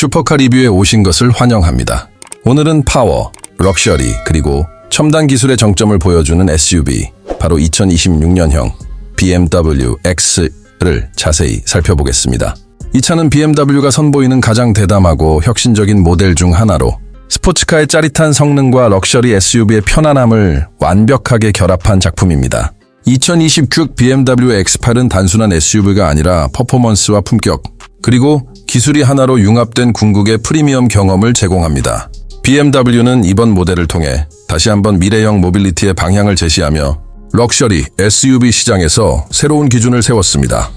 슈퍼카 리뷰에 오신 것을 환영합니다. 오늘은 파워, 럭셔리, 그리고 첨단 기술의 정점을 보여주는 SUV, 바로 2026년형 BMW X를 자세히 살펴보겠습니다. 이 차는 BMW가 선보이는 가장 대담하고 혁신적인 모델 중 하나로 스포츠카의 짜릿한 성능과 럭셔리 SUV의 편안함을 완벽하게 결합한 작품입니다. 2029 BMW X8은 단순한 SUV가 아니라 퍼포먼스와 품격, 그리고 기술이 하나로 융합된 궁극의 프리미엄 경험을 제공합니다. BMW는 이번 모델을 통해 다시 한번 미래형 모빌리티의 방향을 제시하며 럭셔리 SUV 시장에서 새로운 기준을 세웠습니다.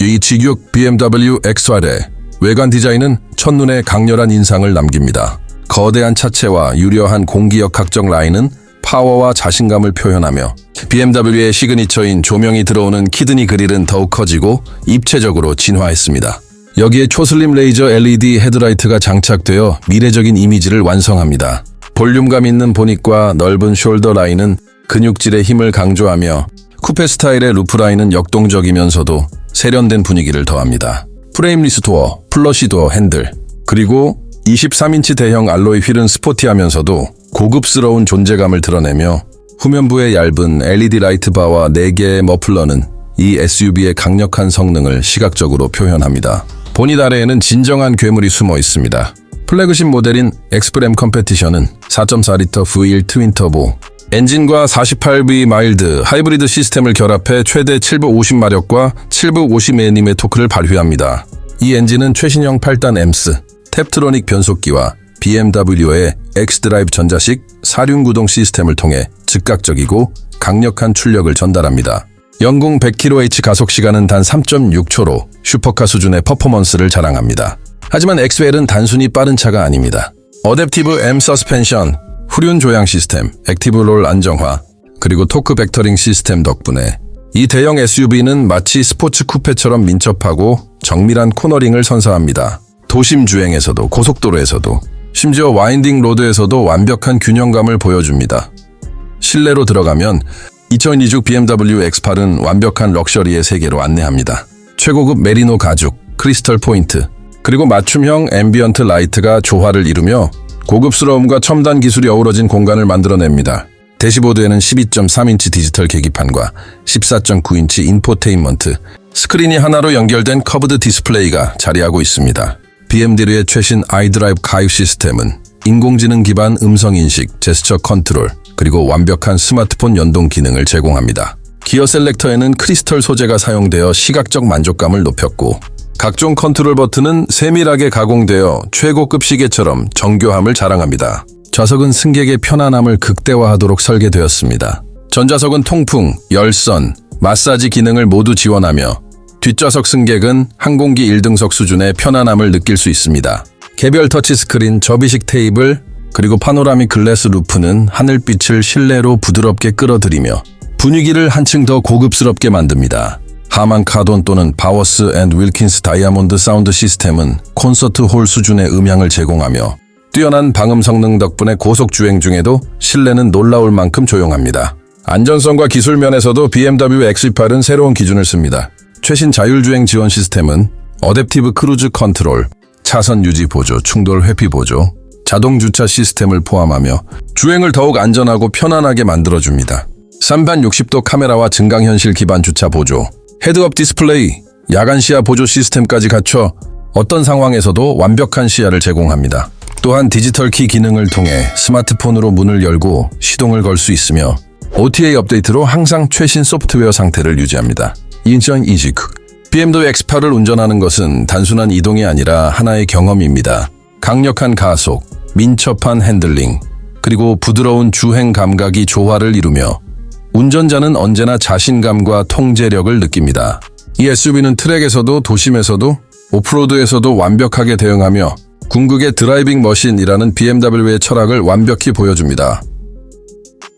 이 직육 BMW X8의 외관 디자인은 첫눈에 강렬한 인상을 남깁니다. 거대한 차체와 유려한 공기역 각적 라인은 파워와 자신감을 표현하며 BMW의 시그니처인 조명이 들어오는 키드니 그릴은 더욱 커지고 입체적으로 진화했습니다. 여기에 초슬림 레이저 LED 헤드라이트가 장착되어 미래적인 이미지를 완성합니다. 볼륨감 있는 보닛과 넓은 숄더 라인은 근육질의 힘을 강조하며 쿠페 스타일의 루프 라인은 역동적이면서도 세련된 분위기를 더합니다. 프레임리스 도어, 플러시 도어 핸들, 그리고 23인치 대형 알로이 휠은 스포티하면서도 고급스러운 존재감을 드러내며 후면부의 얇은 LED 라이트 바와 4개의 머플러는 이 SUV의 강력한 성능을 시각적으로 표현합니다. 보닛 아래에는 진정한 괴물이 숨어 있습니다. 플래그십 모델인 엑스프렘 컴페티션은 4.4리터 V1 트윈 터보 엔진과 48V 마일드 하이브리드 시스템을 결합해 최대 750마력과 750Nm의 토크를 발휘합니다. 이 엔진은 최신형 8단 엠스, 탭트로닉 변속기와 BMW의 X드라이브 전자식 사륜 구동 시스템을 통해 즉각적이고 강력한 출력을 전달합니다. 영궁 100kmh 가속 시간은 단 3.6초로 슈퍼카 수준의 퍼포먼스를 자랑합니다. 하지만 엑스웰은 단순히 빠른 차가 아닙니다. 어댑티브 M 서스펜션, 후륜 조향 시스템, 액티브 롤 안정화, 그리고 토크 벡터링 시스템 덕분에 이 대형 SUV는 마치 스포츠 쿠페처럼 민첩하고 정밀한 코너링을 선사합니다. 도심 주행에서도 고속도로에서도 심지어 와인딩 로드에서도 완벽한 균형감을 보여줍니다. 실내로 들어가면 2026 BMW X8은 완벽한 럭셔리의 세계로 안내합니다. 최고급 메리노 가죽, 크리스털 포인트, 그리고 맞춤형 앰비언트 라이트가 조화를 이루며 고급스러움과 첨단 기술이 어우러진 공간을 만들어냅니다. 대시보드에는 12.3인치 디지털 계기판과 14.9인치 인포테인먼트, 스크린이 하나로 연결된 커브드 디스플레이가 자리하고 있습니다. BMW의 최신 아이드라이브 가입 시스템은 인공지능 기반 음성 인식, 제스처 컨트롤, 그리고 완벽한 스마트폰 연동 기능을 제공합니다. 기어 셀렉터에는 크리스털 소재가 사용되어 시각적 만족감을 높였고 각종 컨트롤 버튼은 세밀하게 가공되어 최고급 시계처럼 정교함을 자랑합니다. 좌석은 승객의 편안함을 극대화하도록 설계되었습니다. 전좌석은 통풍, 열선, 마사지 기능을 모두 지원하며 뒷좌석 승객은 항공기 1등석 수준의 편안함을 느낄 수 있습니다. 개별 터치스크린, 접이식 테이블, 그리고 파노라믹 글래스 루프는 하늘빛을 실내로 부드럽게 끌어들이며 분위기를 한층 더 고급스럽게 만듭니다. 하만 카돈 또는 바워스 앤드 윌킨스 다이아몬드 사운드 시스템은 콘서트 홀 수준의 음향을 제공하며 뛰어난 방음 성능 덕분에 고속 주행 중에도 실내는 놀라울 만큼 조용합니다. 안전성과 기술 면에서도 BMW X8은 새로운 기준을 씁니다. 최신 자율주행 지원 시스템은 어댑티브 크루즈 컨트롤, 차선 유지 보조, 충돌 회피 보조, 자동 주차 시스템을 포함하며 주행을 더욱 안전하고 편안하게 만들어줍니다. 360도 카메라와 증강현실 기반 주차 보조, 헤드업 디스플레이, 야간 시야 보조 시스템까지 갖춰 어떤 상황에서도 완벽한 시야를 제공합니다. 또한 디지털 키 기능을 통해 스마트폰으로 문을 열고 시동을 걸 수 있으며 OTA 업데이트로 항상 최신 소프트웨어 상태를 유지합니다. 인천 이지크 BMW X8을 운전하는 것은 단순한 이동이 아니라 하나의 경험입니다. 강력한 가속, 민첩한 핸들링, 그리고 부드러운 주행 감각이 조화를 이루며 운전자는 언제나 자신감과 통제력을 느낍니다. 이 SUV는 트랙에서도 도심에서도 오프로드에서도 완벽하게 대응하며 궁극의 드라이빙 머신이라는 BMW의 철학을 완벽히 보여줍니다.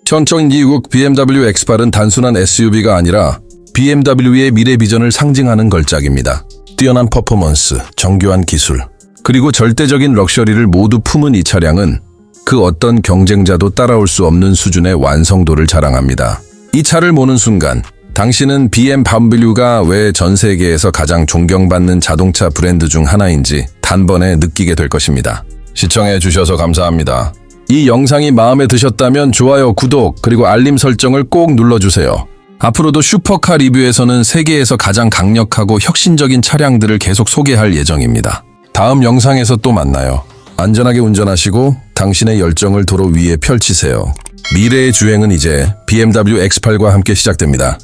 2026 BMW X8은 단순한 SUV가 아니라 BMW의 미래 비전을 상징하는 걸작입니다. 뛰어난 퍼포먼스, 정교한 기술, 그리고 절대적인 럭셔리를 모두 품은 이 차량은 그 어떤 경쟁자도 따라올 수 없는 수준의 완성도를 자랑합니다. 이 차를 모는 순간 당신은 BMW가 왜 전 세계에서 가장 존경받는 자동차 브랜드 중 하나인지 단번에 느끼게 될 것입니다. 시청해 주셔서 감사합니다. 이 영상이 마음에 드셨다면 좋아요, 구독, 그리고 알림 설정을 꼭 눌러주세요. 앞으로도 슈퍼카 리뷰에서는 세계에서 가장 강력하고 혁신적인 차량들을 계속 소개할 예정입니다. 다음 영상에서 또 만나요. 안전하게 운전하시고 당신의 열정을 도로 위에 펼치세요. 미래의 주행은 이제 BMW X8과 함께 시작됩니다.